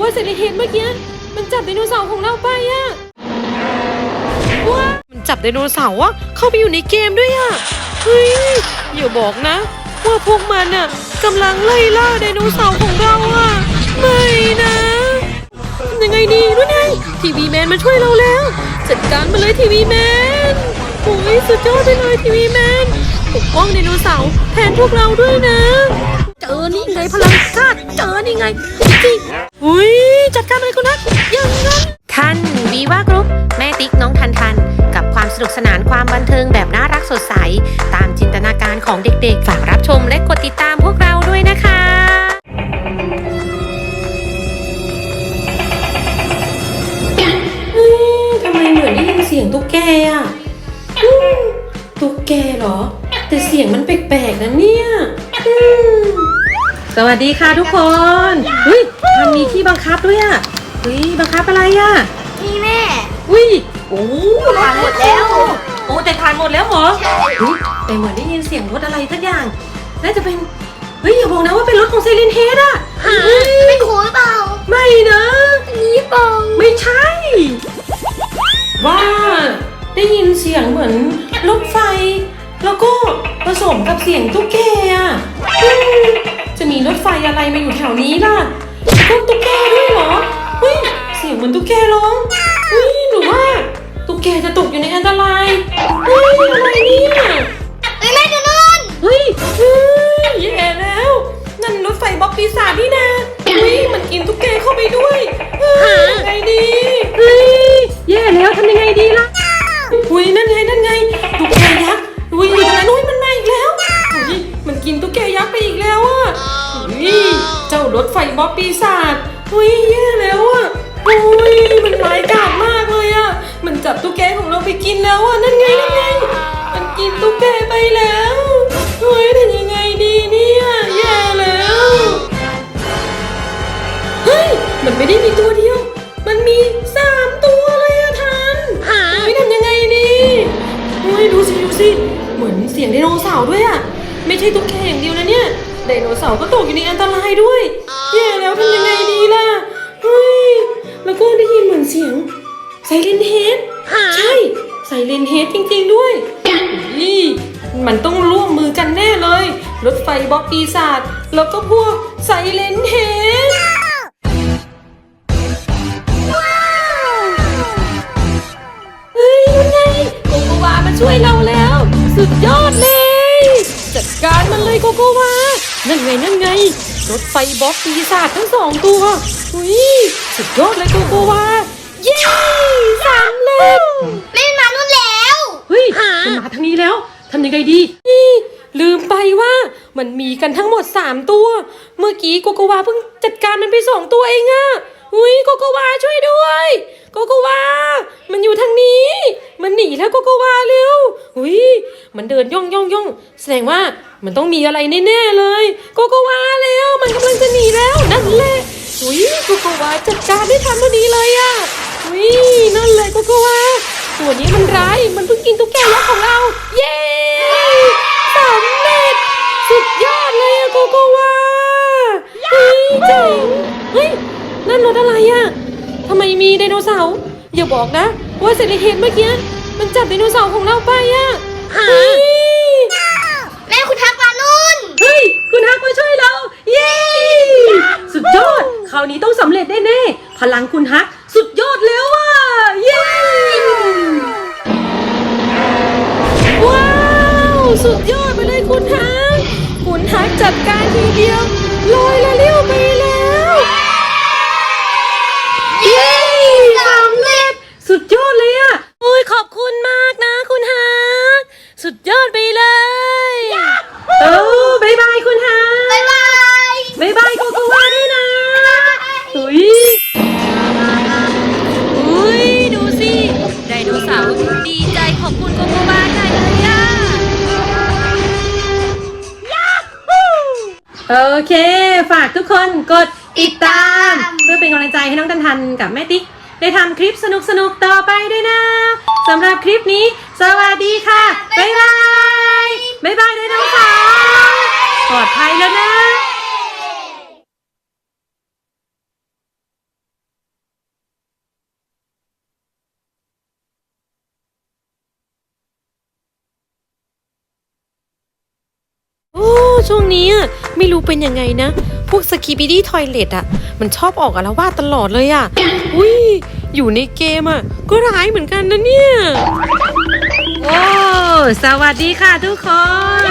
ว่าเศรษฐเหตุเมื่อกี้มันจับไดโนเสาร์ของเราไปอะว้ามันจับไดโนเสาร์อะเข้าไปอยู่ในเกมด้วยอะเฮ้ยอย่าบอกนะ ว่าพวกมันอะกำลังไล่ล่าไดโนเสาร์ของเราอะไม่นะยังไงดีด้วยไงทีวีแมนมาช่วยเราแล้ว จัดการมาเลยทีวีแมนโอ้ยสุดยอดไปเลยทีวีแมนปกป้องไดโนเสาร์แทนพวกเราด้วยนะ อนี่ไงพลังชาติเจอนี่ไงจริงอุ้ยจัดการเลยคุณนัทยังงั้นทันวีว่ากรุ๊ปแม่ติ๊กน้องทันทัน กับความสนุกสนานความบันเทิงแบบน่ารักสดใส ตามจินตนาการของเด็กๆ ฝากรับชมและกดติดตามพวกเราด้วยนะคะเฮ้ยทำไมเหมือนได้ยินเสียงตุ๊กแกอะตุ๊กแกเหรอ แต่เสียงมันแปลกๆนะเนี่ย สวัสดีค่ะทุกคนเฮ้ยมันมีที่บังคับด้วยอะเฮ้ยบังคับอะไรอะนี่แม่อุ้ยโอ้ทานหมดแล้วโอ้แต่ทานหมดแล้วเหรอเฮ้ยแต่เหมือนได้ยินเสียงรถอะไรสักอย่างน่าจะเป็นเฮ้ยอย่าบอกนะว่าเป็นรถของเซเลนเฮดอะเฮ้ยไม่คูหรือเปล่าไม่นะนี่เปล่าไม่ใช่ ว่าได้ยินเสียงเหมือนรถไฟ แล้วก็ผสมกับเสียงตุ๊กแกอะอืมจะ มีรถไฟอะไรมาอยู่แถวนี้ล่ะพวกตุ๊กแกด้วยเหรอเฮ้ยเสียงเหมือนตุ๊กแกร้องเฮ้ยหรือว่าตุ๊กแกจะตกอยู่ในอันตรายเฮ้ยอะไรเนี่ยเฮ้ยแม่ดูนู่นเฮ้ย อบปีศาจอุ้ยแย่แล้วอะอุ้ยมันร้ายกาจมากเลยอะ มันจับตุ๊กแกของเราไปกินแล้วอะนั่นไงนั่นไงมันกินตุ๊กแกไปแล้วเฮ้ยทำยังไงดีเนี่ยแย่แล้วเฮ้ยมันไม่ได้มีตัวเดียว มันมีสามตัวเลยอะทันเฮ้ยทำยังไงดีเฮ้ยดูสิดูสิเหมือนเสียงไดโนเสาร์ด้วยอะไม่ใช่ตุ๊กแกอย่างเดียวนะเนี่ย ไดโนเสาร์ก็ตกอยู่ในอันตรายด้วยแย่แล้วทำยังไงดีล่ะเฮ้ยแล้วก็ได้ยินเหมือนเสียงไซเรนเฮดใช่ไซเรนเฮดจริงๆด้วยนี่มันต้องร่วมมือกันแน่เลย รถไฟบล็อกปีศาจแล้วก็พวกไซเลนเฮดเฮ้ยยังไงโกโกวามาช่วยเราแล้ว สุดยอดเลย จัดการมันเลยโกโกวา นั่นไงนั่นไงรถไฟบล็อกปีศาจทั้งสองตัวอุ้ยสุดยอดเลยโกโกวาเย้สำเร็จแม่มานู่นแล้วเฮ้ยมันมาทางนี้แล้วทำยังไงดีนี่ลืมไปว่ามันมีกันทั้งหมด3ตัว เมื่อกี้โกโกวาเพิ่งจัดการมันไปสองตัวเองอะ อุ้ยโกโกวาช่วยด้วยโกโกวา มันอยู่ทางนี้ มันหนีแล้วโกโกวาเร็วอุ้ยมันเดินย่องย่องย่องแสดงว่ามันต้องมีอะไรแน่ๆเลยโกโกวาเร็วมันกำลังจะหนีแล้วนั่นแหละอุ้ยโกโกวาจัดการได้ทันพอดีเลยอะอุ้ยนั่นแหละโกโกวาตัวนี้มันร้ายมันเพิ่งกินตุ๊กแกยักษ์ของเรา เย้สำเร็จสุดยอดเลยอะโกโกวาเฮ้ยเจ๋งเฮ้ย นั่นรถอะไรอะทำไมมีไดโนเสาร์อย่าบอกนะว่าเศรษฐเหตุเมื่อกี้มันจับไดโนเสาร์ของเราไปอะเฮ้ยแม่คุณทักมานู่น เฮ้ย คุณฮักมาช่วยเรา เย้ สุดยอด คราวนี้ต้องสำเร็จแน่ๆ พลังคุณฮักสุดยอดแล้วอะ เย้ ว้าว สุดยอดไปเลยคุณฮัก คุณฮักจัดการทีเดียวลอยละเลี้ย อบคุณโกโกบาใหญ่เลยอะโอเค ฝากทุกคนกดติดตาม เพื่อเป็นกำลังใจให้น้องตันทันกับแม่ติ๊ก ได้ทำคลิปสนุกสนุกต่อไปด้วยนะสำหรับคลิปนี้ สวัสดีค่ะ บ๊ายบาย บ๊ายบายไดโนเสาร์ปลอดภัยแล้วนะ ช่วงนี้อะไม่รู้เป็นยังไงนะ พวกสกีบิดี้ทอยเลตอะมันชอบออกอาละวาดตลอดเลยอะอุ้ยอยู่ในเกมอะก็ร้ายเหมือนกันนะเนี่ยโอ้สวัสดีค่ะทุกคน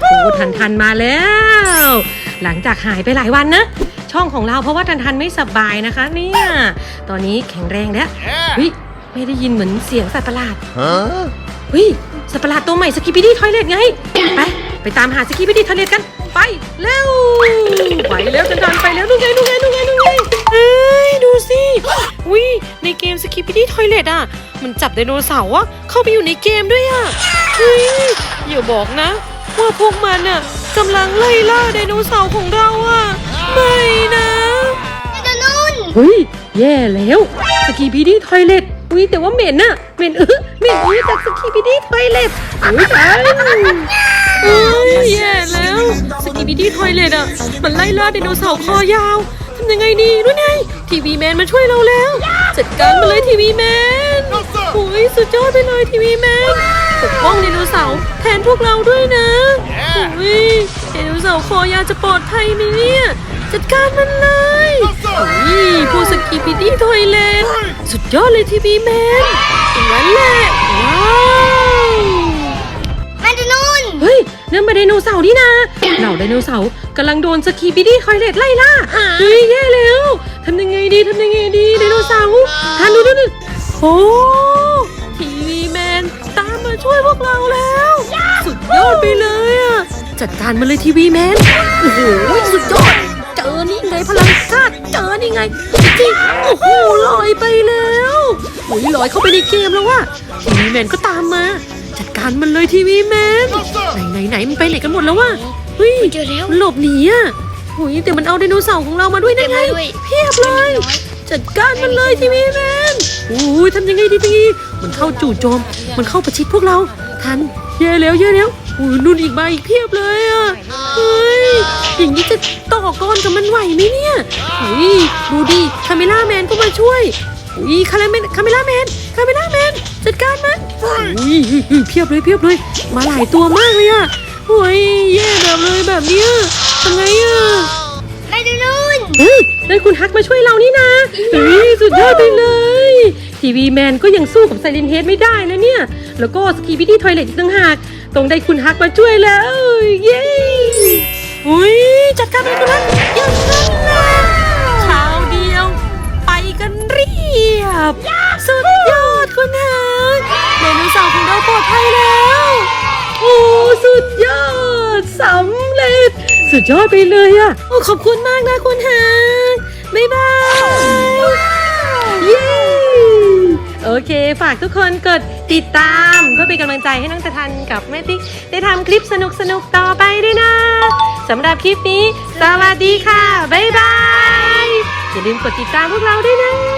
โอ้ทันทันมาแล้ว หลังจากหายไปหลายวันนะ ช่องของเราเพราะว่าทันทันไม่สบายนะคะ เนี่ย ตอนนี้แข็งแรงแล้วเฮ้ยไม่ได้ยินเหมือนเสียงสัตว์ประหลาด Huh? เฮ้ยสัตว์ประหลาดตัวใหม่สกิปปี้ดี้ทอยเลตไง ไป ไปตามหาสกิปปี้ดี้ทอยเลตกัน ไปเร็วไปแล้วจันทันไปแล้วนู่นไงนู่นไงนู่นไงนู่นไงเอ้ยดูสิวิในเกมสกิปปี้ดี้ทอยเลตอะ มันจับไดโนเสาร์อะเข้าไปอยู่ในเกมด้วยอะเฮ้ยอย่าบอกนะ ว่าพวกมันอะกำลังไล่ล่าไดโนเสาร์ของเราอะไม่นะแม่ตัวนุ่นเฮ้ยแย่แล้วสกีพีดี้ทอยเล็ตอุ้ยแต่ว่าเหม็นน่ะเหม็นเออเหม็นอุ้ยจากสกีพีดี้ทอยเล็ตอุ้ยตาย เอ้ยแย่แล้ว สกีพีดี้ทอยเลตอะ มันไล่ล่าไดโนเสาร์คอยาว ทำยังไงดีรู้ไงทีวีแมนมาช่วยเราแล้ว จัดการมาเลยทีวีแมนโอ้ยสุดยอดไปเลยทีวีแมนปกป้องไดโนเสาร์แทนพวกเราด้วยนะโอ้ยไดโนเสาร์คอยาวจะปลอดภัยไหมเนี่ยจัดการมันเลยนี่ผู้สกีปิดี้ทอยเลนสุดยอดเลยทีวีแมนอย่างนั้นแหละว้าว เฮ้ยนั่นมาไดโนเสาร์นี่นะเหล่าไดโนเสาร์กำลังโดนสกีปิดี้ทอยเลนไล่ล่าเฮ้ยแย่แล้วทำยังไงดีทำยังไงดีไดโนเสาร์ทันดูดูดูโอ้ทีวีแมนตามมาช่วยพวกเราแล้ว สุดยอดไปเลยอะจัดการมาเลยทีวีแมนโอ้โหสุดยอดเจอนี่ไงพลังชาติเจอนี่ไงจริงๆโอ้โหลอยไปแล้วโอ้ยลอยเข้าไปในเกมแล้วว่ะทีวีแมนก็ตามมา จัดการมันเลยทีวีแมนไหนไหนไหนมันไปไหนกันหมดแล้ววะเฮ้ยเจอแล้ว มันหลบหนีอะโอ้ยแต่มันเอาไดโนเสาร์ของเรามาด้วยได้ไงเต็มเลยด้วย เพียบเลย จัดการมันเลยทีวีแมนโอ้ยทำยังไงดีดีมันเข้าจู่โจม มันเข้าประชิดพวกเรา ทันแย่แล้วแย่แล้วโอ้ยนุ่นอีกใบอีกเพียบเลยอะเฮ้ยอย่างนี้จะต่อกรกับมันไหวไหมเนี่ยเฮ้ยดูดิคาเมล่าแมนก็มาช่วยอุ้ยคาเมล่าคาเมล่าแมน คาเมล่าแมนจัดการมันอุ้ยเพียบเลยเพียบเลย มาหลายตัวมากเลยอะโอ้ยแย่แบบเลยแบบเนี้ยทำไงอะแม่ตัวนุ่นเฮ้ยนั่นคุณฮักมาช่วยเรานี่นะเฮ้ยสุดยอดไปเลยทีวีแมนก็ยังสู้กับไซเลนเฮดไม่ได้นะเนี่ย แล้วก็สกีบิดี้ทอยเลตอีกต่างหาก ต้องได้คุณฮักมาช่วยแล้ว เย้ สุดยอดสำเร็จ สุดยอดไปเลยอะโอ้ขอบคุณมากนะคุณฮักบ๊ายบายเย้โอเค ฝากทุกคนกดติดตามเพื่อเป็นกำลังใจให้น้องตะทันกับแม่ติ๊กได้ทำคลิปสนุกๆต่อไปด้วยนะสำหรับคลิปนี้ สวัสดีค่ะ บ๊ายบาย อย่าลืมกดติดตามพวกเราด้วยนะ